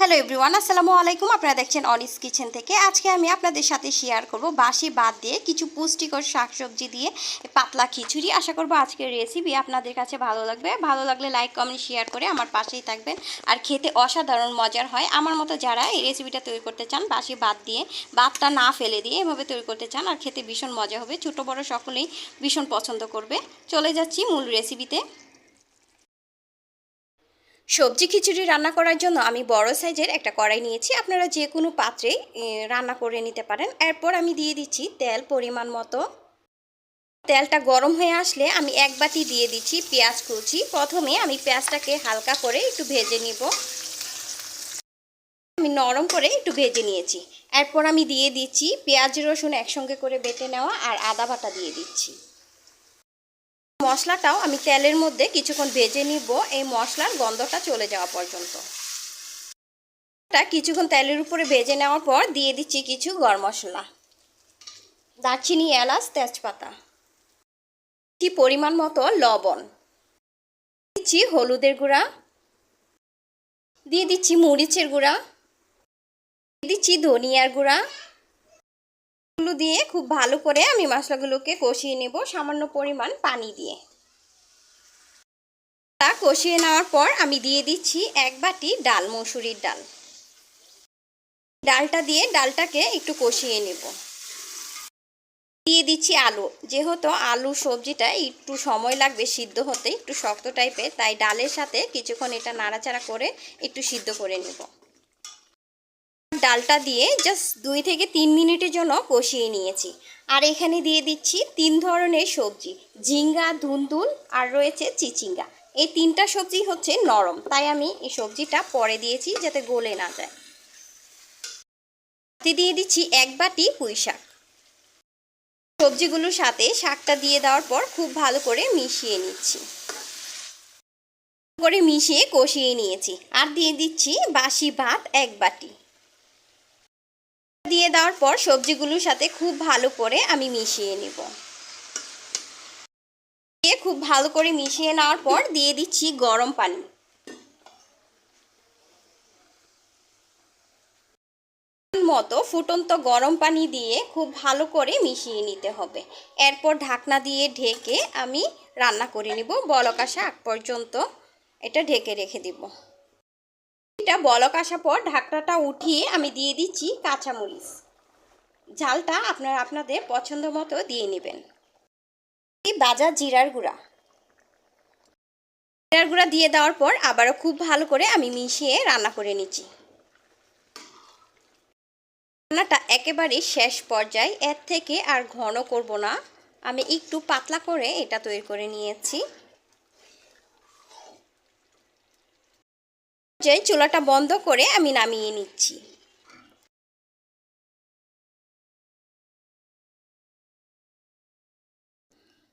Hello everyone আসসালামু আলাইকুম। আপনারা দেখছেন অনিস কিচেন থেকে। আজকে আমি আপনাদের সাথে শেয়ার করব বাসি বাদ দিয়ে কিছু পুষ্টিকর শাকসবজি দিয়ে পাতলা খিচুড়ি। আশা করব আজকের রেসিপি আপনাদের কাছে ভালো লাগবে। ভালো লাগলে লাইক কমেন্ট শেয়ার করে আমার পাশেই থাকবেন। আর খেতে অসাধারণ মজার হয়। আমার মতো যারা এই রেসিপিটা তৈরি করতে চান, বাসি বাদ দিয়ে বাদটা না ফেলে দিয়ে এভাবে তৈরি করতে চান, আর খেতে ভীষণ মজা হবে। ছোট বড় সকলেই ভীষণ পছন্দ করবে। চলে যাচ্ছি মূল রেসিপিতে সবজি খিচুড়ি রান্না করার জন্য আমি বড় সাইজের একটা কড়াই নিয়েছি। আপনারা যে কোনো পাত্রে রান্না করে নিতে পারেন। এরপর আমি দিয়ে দিচ্ছি তেল পরিমাণ মতো। তেলটা গরম হয়ে আসলে আমি এক বাটি দিয়ে দিচ্ছি পেঁয়াজ কুচি। প্রথমে আমি পেঁয়াজটাকে হালকা করে একটু ভেজে নিব। আমি নরম করে একটু ভেজে নিয়েছি। এরপর আমি দিয়ে দিচ্ছি পেঁয়াজ রসুন একসঙ্গে করে বেটে নেওয়া আর আদা বাটা দিয়ে দিচ্ছি। মশলাটাও আমি তেলের মধ্যে কিছুক্ষণ ভেজে নিব। এই মশলার গন্ধটা চলে যাওয়া পর্যন্ত। কিছুক্ষণ তেলের উপরে ভেজে নেওয়ার পর দিয়ে দিচ্ছি কিছু গরম মশলা। দারচিনি, এলাচ, তেজপাতা। কি পরিমাণ মতো লবণ। দিচ্ছি হলুদের গুঁড়া। দিয়ে দিচ্ছি মরিচের গুঁড়া। দিয়ে দিচ্ছি ধনিয়ার গুঁড়া। এগুলো দিয়ে খুব ভালো করে আমি মশলাগুলোকে কষিয়ে নেব সামান্য পরিমাণ পানি দিয়ে। তা কষিয়ে নেওয়ার পর আমি দিয়ে দিচ্ছি এক বাটি ডাল মসুরির ডাল। ডালটা দিয়ে ডালটাকে একটু কষিয়ে নেব। দিয়ে দিচ্ছি আলু। যেহেতু আলু সবজিটা একটু সময় লাগবে সিদ্ধ হতে, একটু শক্ত টাইপের তাই ডালের সাথে কিছুক্ষণ এটা নাড়াচাড়া করে একটু সিদ্ধ করে নেব। ডালটা দিয়ে জাস্ট দুই থেকে তিন মিনিটের জন্য কষিয়ে নিয়েছি। আর এখানে দিয়ে দিচ্ছি তিন ধরনের সবজি, ঝিঙ্গা ধুন্দুল আর রয়েছে চিচিঙ্গা। এই তিনটা সবজি হচ্ছে নরম, তাই আমি এই সবজিটা পরে দিয়েছি যাতে গলে না যায়। দিয়ে দিচ্ছি এক বাটি পুঁই শাক। সবজিগুলোর সাথে শাকটা দিয়ে দেওয়ার পর খুব ভালো করে মিশিয়ে নিচ্ছি। করে মিশিয়ে কষিয়ে নিয়েছি। আর দিয়ে দিচ্ছি বাসি ভাত এক বাটি। দিয়ে দেওয়ার পর সবজিগুলোর সাথে খুব ভালো করে আমি মিশিয়ে নিব। দিয়ে খুব ভালো করে মিশিয়ে নেওয়ার পর দিয়ে দিচ্ছি গরম পানি। মতো ফুটন্ত গরম পানি দিয়ে খুব ভালো করে মিশিয়ে নিতে হবে। এরপর ঢাকনা দিয়ে ঢেকে আমি রান্না করে নিব। বলক আসা আগ পর্যন্ত এটা ঢেকে রেখে দিব। এটা বলক আসার পর ঢাকনাটা উঠিয়ে আমি দিয়ে দিচ্ছি কাঁচামরিচ। ঝালটা আপনারা আপনাদের পছন্দ মতো দিয়ে নেবেন। বাজার জিরার গুঁড়া। জিরার গুঁড়া দিয়ে দেওয়ার পর আবারও খুব ভালো করে আমি মিশিয়ে রান্না করে নিচ্ছি। রান্নাটা একেবারে শেষ পর্যায়ে, এর থেকে আর ঘন করব না। আমি একটু পাতলা করে এটা তৈরি করে নিয়েছি। যে চুলাটা বন্ধ করে আমি নামিয়ে নিচ্ছি।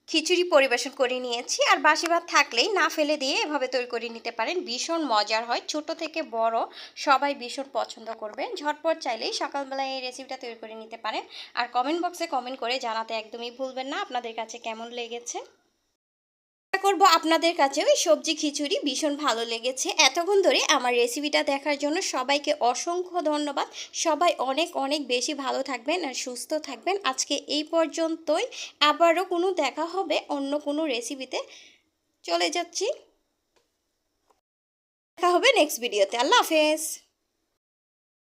খিচুড়ি পরিবেশন করে নিয়েছি আর বাসি ভাত থাকলেই না ফেলে দিয়ে এভাবে তৈরি করে নিতে পারেন। ভীষণ মজার হয়। ছোট থেকে বড় সবাই ভীষণ পছন্দ করবেন। ঝটপট চাইলেই সকালবেলায় এই রেসিপিটা তৈরি করে নিতে পারেন। আর কমেন্ট বক্সে কমেন্ট করে জানাতে একদমই ভুলবেন না। আপনাদের কাছে কেমন লেগেছে? করব আপনাদের কাছে ওই সবজি খিচুড়ি ভীষণ ভালো লেগেছে। এতক্ষণ ধরে আমার রেসিপিটা দেখার জন্য সবাইকে অসংখ্য ধন্যবাদ। সবাই অনেক অনেক বেশি ভালো থাকবেন আর সুস্থ থাকবেন। আজকে এই পর্যন্তই। আবারও কোনো দেখা হবে অন্য কোনো রেসিপিতে চলে যাচ্ছি। দেখা হবে নেক্সট ভিডিওতে আল্লাহ হাফেজ।